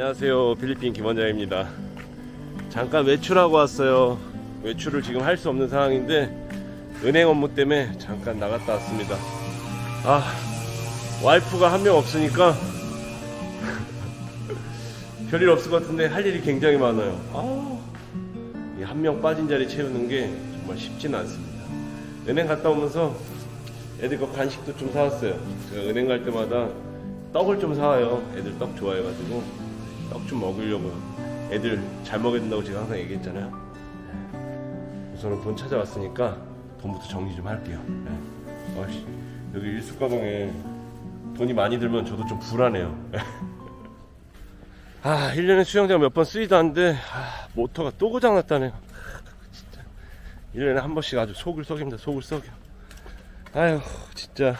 안녕하세요. 필리핀 김원장입니다. 잠깐 외출하고 왔어요. 외출을 지금 할 수 없는 상황인데 은행 업무 때문에 잠깐 나갔다 왔습니다. 아, 와이프가 한 명 없으니까 별일 없을 것 같은데 할 일이 굉장히 많아요. 아, 한 명 빠진 자리 채우는 게 정말 쉽지는 않습니다. 은행 갔다 오면서 애들 거 간식도 좀 사왔어요. 제가 은행 갈 때마다 떡을 좀 사와요. 애들 떡 좋아해가지고 떡 좀 먹으려고요. 애들 잘 먹여야 된다고 제가 항상 얘기했잖아요. 우선은 돈 찾아왔으니까 돈부터 정리 좀 할게요. 네. 아이씨, 여기 일수 가방에 돈이 많이 들면 저도 좀 불안해요. 아, 1년에 수영장 몇 번 쓰지도 않는데 아, 모터가 또 고장났다네요. 진짜 1년에 한 번씩 아주 속을 썩입니다. 속을 썩여. 아휴, 진짜.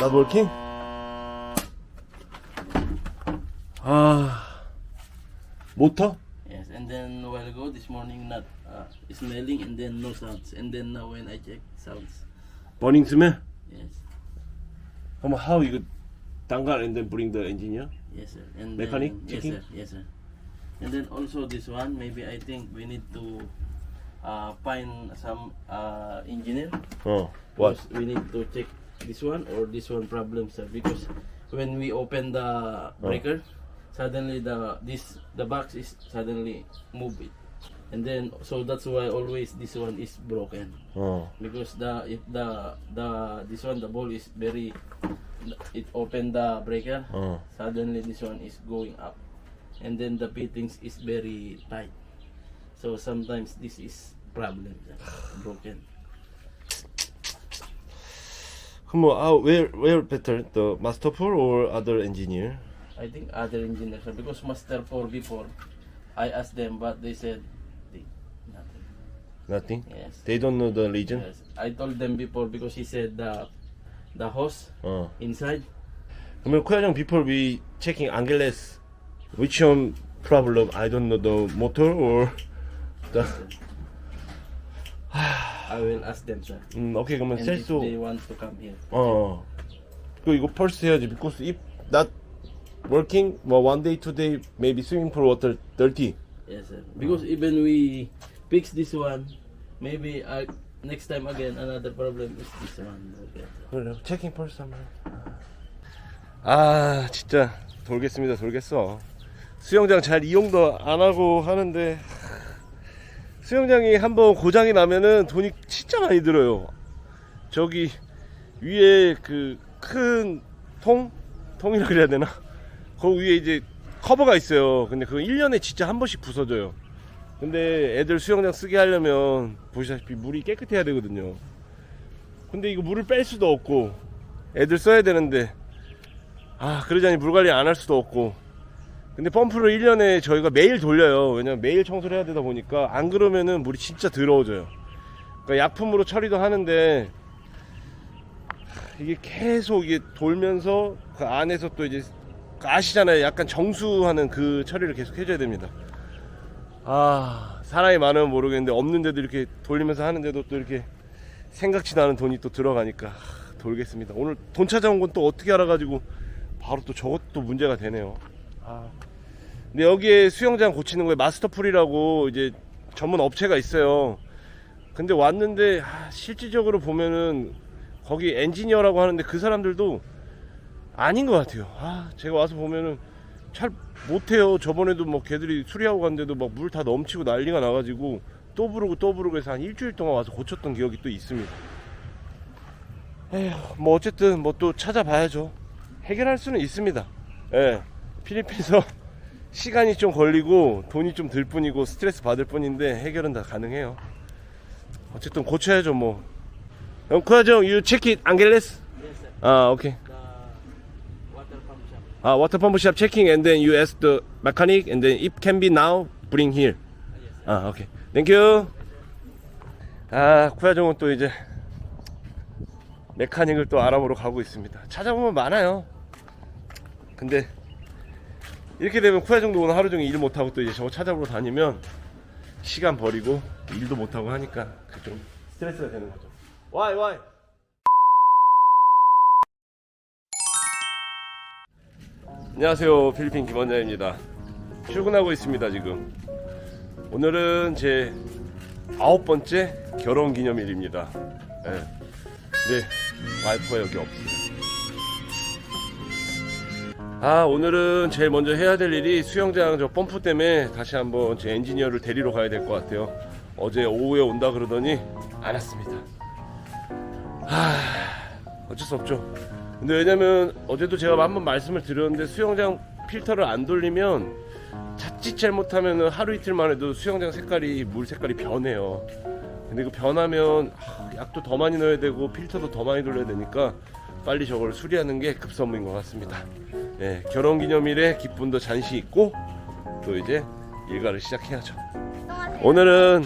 Working? 아, Ah. Motor? Yes, and then a while ago this morning not uh, smelling and then no sounds and then now when I check sounds. Burning smell? Yes. 그럼 how you dangle and then bring the engineer? Yes sir. And Mechanic then, yes checking? sir, yes sir. And then also this one maybe I think we need to uh, find some uh, engineer. Oh, what? We need to check this one or this one problem sir because when we open the oh. breaker suddenly the this the box is suddenly move it and then so that's why always this one is broken 어, because the if the the this one the ball is very it opened the breaker 어. suddenly this one is going up and then the fittings is very tight so sometimes this is problem sir, broken 그럼 뭐, how, where, where better? The master pool or other engineer? I think other engineers sir, because master 4 before I asked them but they said they, nothing Nothing? yes They don't know the reason? yes I told them before because he said the the hose 어. inside 그러면 코야정 before we checking angeles which one problem? I don't know the motor or the I will ask them sir 음, 오케이 그러면 and if 셀소 they want to come here 어. 그 이거 펄스 해야지 because if not working 뭐 one day two day maybe swimming pool water dirty Yes, sir. Because even we fix this one, maybe uh, next time again another problem is this one. Okay. 그래 체킹 펄스 한번 아 진짜 돌겠습니다 돌겠어 수영장 잘 이용도 안 하고 하는데 수영장이 한번 고장이 나면은 돈이 진짜 많이 들어요 저기 위에 그 큰 통? 통이라 그래야 되나? 그 위에 이제 커버가 있어요. 근데 그거 1년에 진짜 한 번씩 부서져요. 근데 애들 수영장 쓰게 하려면 보시다시피 물이 깨끗해야 되거든요. 근데 이거 물을 뺄 수도 없고 애들 써야 되는데 아 그러자니 물 관리 안 할 수도 없고. 근데 펌프를 1년에 저희가 매일 돌려요. 왜냐면 매일 청소를 해야 되다 보니까 안 그러면은 물이 진짜 더러워져요. 그러니까 약품으로 처리도 하는데 이게 계속 이게 돌면서 그 안에서 또 이제 그 아시잖아요 약간 정수하는 그 처리를 계속 해줘야 됩니다 아 사람이 많으면 모르겠는데 없는데도 이렇게 돌리면서 하는데도 또 이렇게 생각지도 않은 돈이 또 들어가니까 하, 돌겠습니다. 오늘 돈 찾아온 건 또 어떻게 알아가지고 바로 또 저것도 문제가 되네요. 아. 근데 여기에 수영장 고치는 거에 마스터풀이라고 이제 전문 업체가 있어요. 근데 왔는데 아, 실질적으로 보면은 거기 엔지니어라고 하는데 그 사람들도 아닌 것 같아요. 아, 제가 와서 보면은 잘 못해요. 저번에도 뭐 걔들이 수리하고 갔는데도 막 물 다 넘치고 난리가 나가지고 또 부르고 또 부르고 해서 한 일주일 동안 와서 고쳤던 기억이 또 있습니다. 에휴, 뭐 어쨌든 뭐 또 찾아봐야죠. 해결할 수는 있습니다. 예. 필리핀에서 시간이 좀 걸리고 돈이 좀 들 뿐이고 스트레스 받을 뿐인데 해결은 다 가능해요. 어쨌든 고쳐야죠 뭐. 그럼 코야정, you check it, sir. 아, 오케이. The water pump shop. checking and then you ask the mechanic and then if can be now, bring here. Sir. 아, 오케이. 땡큐. 아, 쿠야정은 또 이제 메카닉을 또 알아보러 가고 있습니다. 찾아보면 많아요. 근데 이렇게 되면 쿠야정도 오늘 하루 종일 일 못하고 또 이제 저거 찾아보러 다니면 시간 버리고 일도 못하고 하니까 그좀 스트레스가 되는 거죠. 와이 와이. 안녕하세요. 필리핀 김원장입니다. 출근하고 있습니다 지금. 오늘은 제 아홉 번째 결혼 기념일입니다. 네. 와이프가 여기 없어요 아 오늘은 제일 먼저 해야 될 일이 수영장 저 펌프 때문에 다시 한번 제 엔지니어를 데리러 가야 될 것 같아요. 어제 오후에 온다 그러더니 안 왔습니다. 하... 어쩔 수 없죠 근데 왜냐면 어제도 제가 한번 말씀을 드렸는데 수영장 필터를 안 돌리면 자칫 잘못하면 하루 이틀만 해도 수영장 색깔이 물 색깔이 변해요. 근데 그 변하면 하, 약도 더 많이 넣어야 되고 필터도 더 많이 돌려야 되니까 빨리 저걸 수리하는 게 급선무인 것 같습니다. 예, 결혼 기념일에 기쁨도 잔시 있고 또 이제 일과를 시작해야죠. 오늘은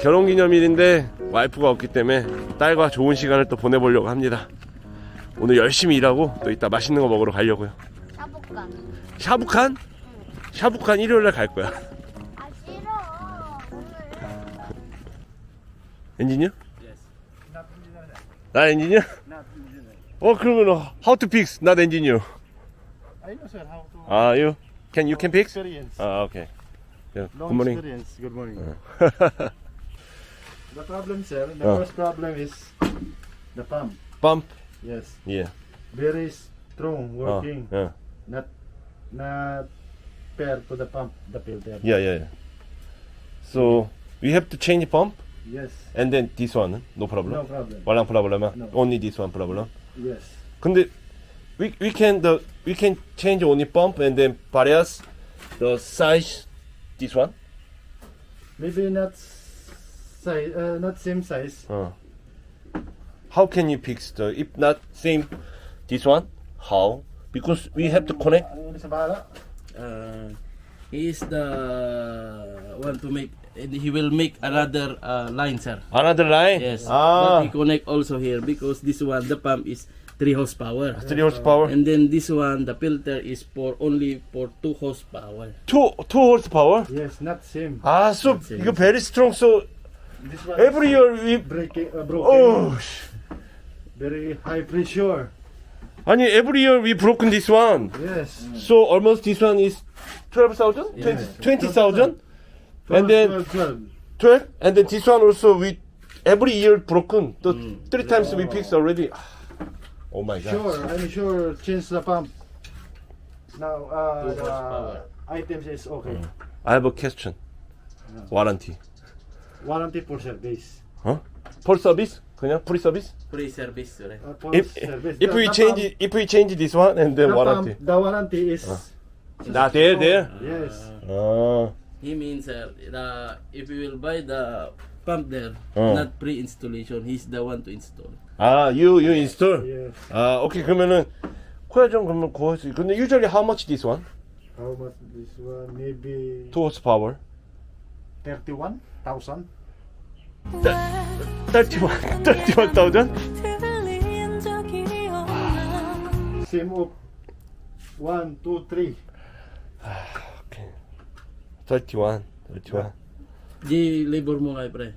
결혼 기념일인데 와이프가 없기 때문에 딸과 좋은 시간을 또 보내보려고 합니다. 오늘 열심히 일하고 또 이따 맛있는 거 먹으러 가려고요. 샤브간. 샤북한? 샤북한 일요일 날 갈 거야. 아 싫어. 오늘. 엔지니어? Yes. 나 엔지니어? 어 그러면 how to fix not engineer? I know, sir, how to. 아 you can you can fix? Experience. 아 오케이. Yeah, Long good morning. experience. Good morning. the problem, sir, the Uh. first problem is the pump. Bump. Yes, Yeah. very strong 어, working, yeah. not not pair to the pump, the filter. Yeah, yeah, yeah. So we have to change pump Yes, and then this one no problem. no problem. Walang problema. No. Only this one problem. Yes, 근데 we we can the we can change only pump and then various the size this one. maybe not size, uh, not same size. 어. How can you fix the if not same this one? How? Because we have to connect. Uh, he is the one to make. He will make another uh, line, sir. Another line. Yes. Ah. But he connect also here because this one the pump is three horsepower. Three horsepower. And then this one, the filter is for only for two horsepower. Two two horsepower. Yes, not same. Ah, so you very strong. So this Every year we breaking, uh, broken. oh Very high pressure. 아니 every year we broken this one. Yes. So almost this one is 12,000? 20 And then- 12, 12. And then this one also we every year broken. The three times we fixed already. Oh my god. Sure, I'm sure change the pump. Now, uh, the items is okay. Mm. I have a question. Warranty. Warranty for service. 어? Full service? 그냥 free service? Free service, sir. Uh, for If service. if we change if we change this one and then the warranty. pump- the warranty is. Not there, there. Yes. 아, He means sir, the if you will buy the pump there, Oh. not pre-installation, he's the one to install. 아, you you install. Yes. 아, 오케이 그러면은 코야정 그러면 구할 수. 있- 근데 usually how much this one? How much this one? Maybe Two horsepower. 31,000. 31, 31,000? 들린 적이 없나 Same of 1, 2, 3. 오케이. 31, 31. Di labor mo kay pre.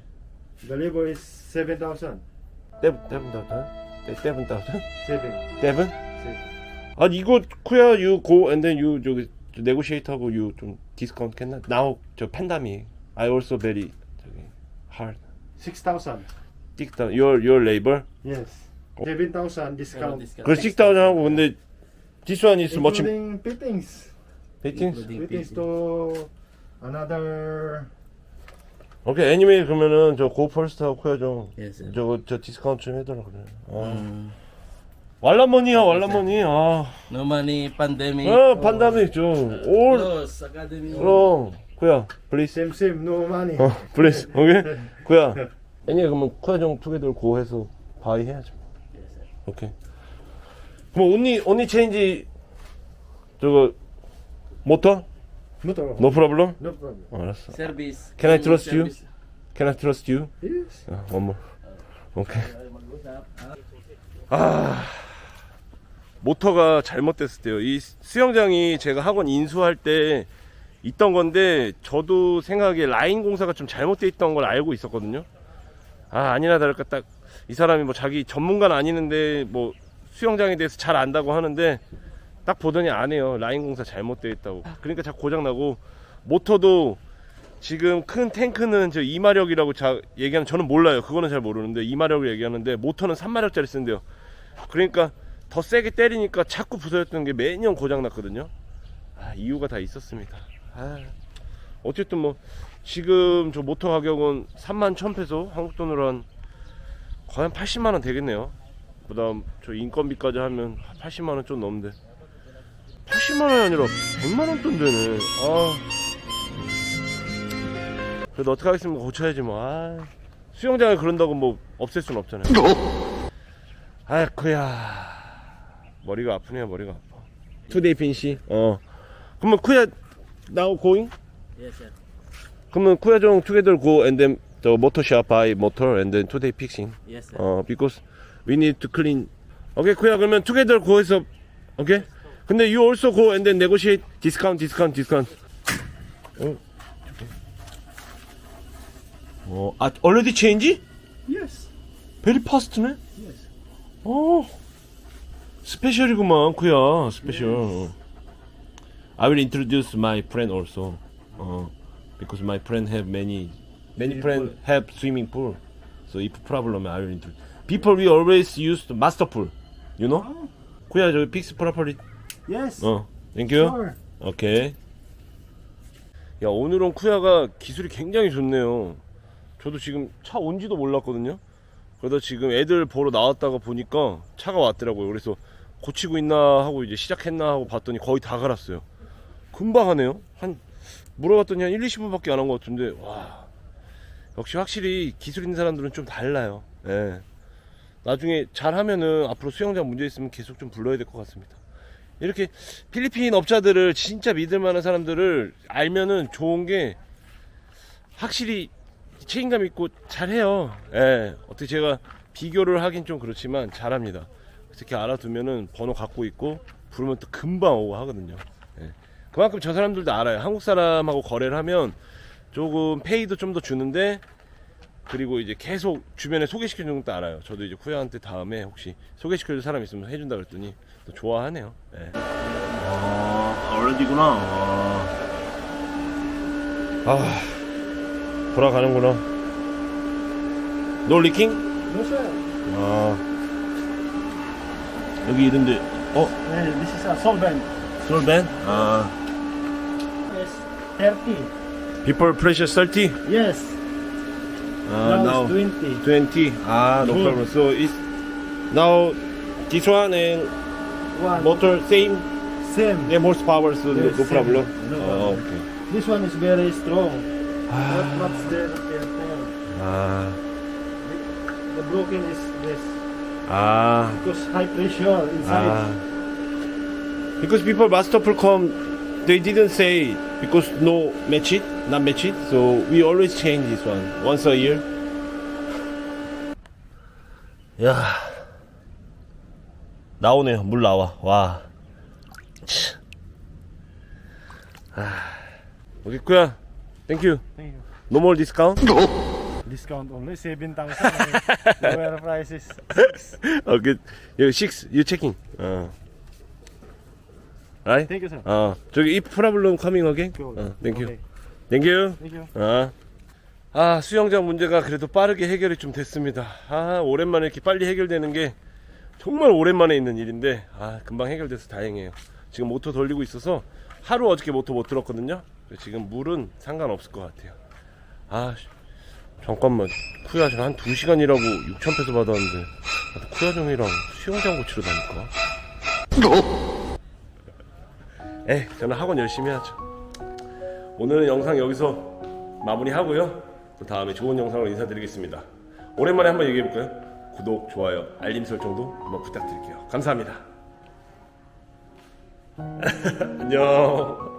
The labor is 7,000. 7,000? 7,000? 7. 7? 7. 아 이거 쿠야 you go and then you 저기 negotiate 하고 you 좀 can not? Now 저 팬담이 I also very 저기 hard. 6,000. Dig down your your labor. Yes. 7,000 discount. discount. 그6,000 하고 근데 this one is much Including fittings. fittings. Fittings fitting. to another 오케이 애니메이 그러면은 저 고 퍼스트 하고 쿠야 좀 Yes, sir. 저거 저 디스카운트 좀 해달라 그래. 아. Um, 왈라머니야 왈라머니. 아. no money, pandemic. 어 판다미 좀 올. Close, academy. 그럼 쿠야 플리즈. same same no money. 어 플리즈. 오케이. 쿠야. 애니 그러면 쿠야 좀 투게더 고 해서 바이 해야죠. 오케이. 그럼 언니 언니 체인지 저거 모터? Motor. 노 프로블럼? No problem. 어, 알았어. Service. Can I trust you? Service. Can I trust you? Yes. 어, one more. 오케이. 아 모터가 잘못됐을 때요. 이 수영장이 제가 학원 인수할 때 있던 건데 저도 생각에 라인 공사가 좀 잘못돼 있던 걸 알고 있었거든요. 아 아니나 다를까 딱 이 사람이 뭐 자기 전문가는 아니는데 뭐 수영장에 대해서 잘 안다고 하는데 딱 보더니 안 해요. 라인 공사 잘못되어 있다고. 그러니까 자꾸 고장 나고 모터도 지금 큰 탱크는 저 2마력이라고 자 얘기하는 저는 몰라요. 그거는 잘 모르는데 2마력을 얘기하는데 모터는 3마력짜리 쓴대요. 그러니까 더 세게 때리니까 자꾸 부서졌던 게 매년 고장 났거든요. 아, 이유가 다 있었습니다. 아, 어쨌든 뭐 지금 저 모터 가격은 3만 1,000페소 한국 돈으로 한 거의 한 80만 원 되겠네요. 그다음 저 인건비까지 하면 80만 원 좀 넘는데 80만 원이 아니라 100만 원 돈 되네. 아. 그래도 어떻게 하겠습니까? 고쳐야지 뭐. 아. 수영장에 그런다고 뭐 없앨 수는 없잖아요. 아, 그야. 머리가 아프네요, 머리가 아파. 투데이 핀시. 어. 그러면 쿠야 now going? Yes, sir. 그러면 쿠야종 together go and then the motor shop buy motor and then today fixing. Yes, sir. 어, because we need to clean. 오케이, 쿠야 그러면 together go해서 오케이. 근데 you also go and then negotiate discount, discount, discount. 어. 어, 아, already change? Yes. Very fast네. 어. 스페셜이구만, 쿠야. 스페셜. I will introduce my friend also. 어. Because my friend have many many friend have swimming pool. So if problem I will introduce. People we always use the master pool. You know? 쿠야 저기 픽스 properly. Yes. 어. Thank you. Sure. 오케이. 야 오늘은 쿠야가 기술이 굉장히 좋네요. 저도 지금 차 온지도 몰랐거든요. 그러다 지금 애들 보러 나왔다가 보니까 차가 왔더라고요. 그래서 고치고 있나 하고 이제 시작했나 하고 봤더니 거의 다 갈았어요. 금방 하네요. 한 물어봤더니 한 1, 20분밖에 안 한 것 같은데 와 역시 확실히 기술 있는 사람들은 좀 달라요. 예. 나중에 잘하면은 앞으로 수영장 문제 있으면 계속 좀 불러야 될 것 같습니다. 이렇게 필리핀 업자들을 진짜 믿을 만한 사람들을 알면은 좋은 게 확실히 책임감 있고 잘해요. 예. 어떻게 제가 비교를 하긴 좀 그렇지만 잘합니다. 이렇게 알아두면은 번호 갖고 있고 부르면 또 금방 오고 하거든요. 예. 그만큼 저 사람들도 알아요. 한국 사람하고 거래를 하면 조금 페이도 좀 더 주는데 그리고 이제 계속 주변에 소개시켜 주는 것도 알아요. 저도 이제 쿠야한테 다음에 혹시 소개시켜 줄 사람 있으면 해준다 그랬더니 또 좋아하네요. 예. 아, 얼디구나. 아, 돌아가는구나. 노 리킹? No, sir. 아, 여기 이런데, 어, Well, this is a solvent. 솔벤? 아. 30. People pressure 30? Yes. Uh, now, now it's 20. 20. Ah, no problem. So it's now this one and One. motor same, Same. the horsepower, so no, Yes, no problem. No problem. okay. This one is very strong. Ah. much there at the. Ah, The, the broken is this. ah, Because high pressure inside. ah. Because people, master come, they didn't say because no match it, not match it. So we always change this one once a year. 야, 나오네요. 물 나와. 와. 치. 아, 여기 있구야. Thank you. Thank you. No more discount. Discount only 7,000. Lower prices. 어, 그 여기 six. You checking. 어. Right? Thank you, sir. 어, 저기 if problem coming again. Cool. 어, thank you. Okay. Thank you. Thank you. 아. 아, 수영장 문제가 그래도 빠르게 해결이 좀 됐습니다. 아, 오랜만에 이렇게 빨리 해결되는 게 정말 오랜만에 있는 일인데, 아, 금방 해결돼서 다행이에요. 지금 모터 돌리고 있어서 하루 어저께 모터 못 들었거든요. 지금 물은 상관없을 것 같아요. 아, 씨, 잠깐만. 쿠야정 한 2시간이라고 6,000페소 받았는데, 나도 쿠야 정이랑 수영장 고치러 다닐까? 에, 저는 학원 열심히 하죠. 오늘은 영상 여기서 마무리하고요. 또 다음에 좋은 영상으로 인사드리겠습니다. 오랜만에 한번 얘기해볼까요? 구독, 좋아요, 알림 설정도 한번 부탁드릴게요. 감사합니다. 안녕.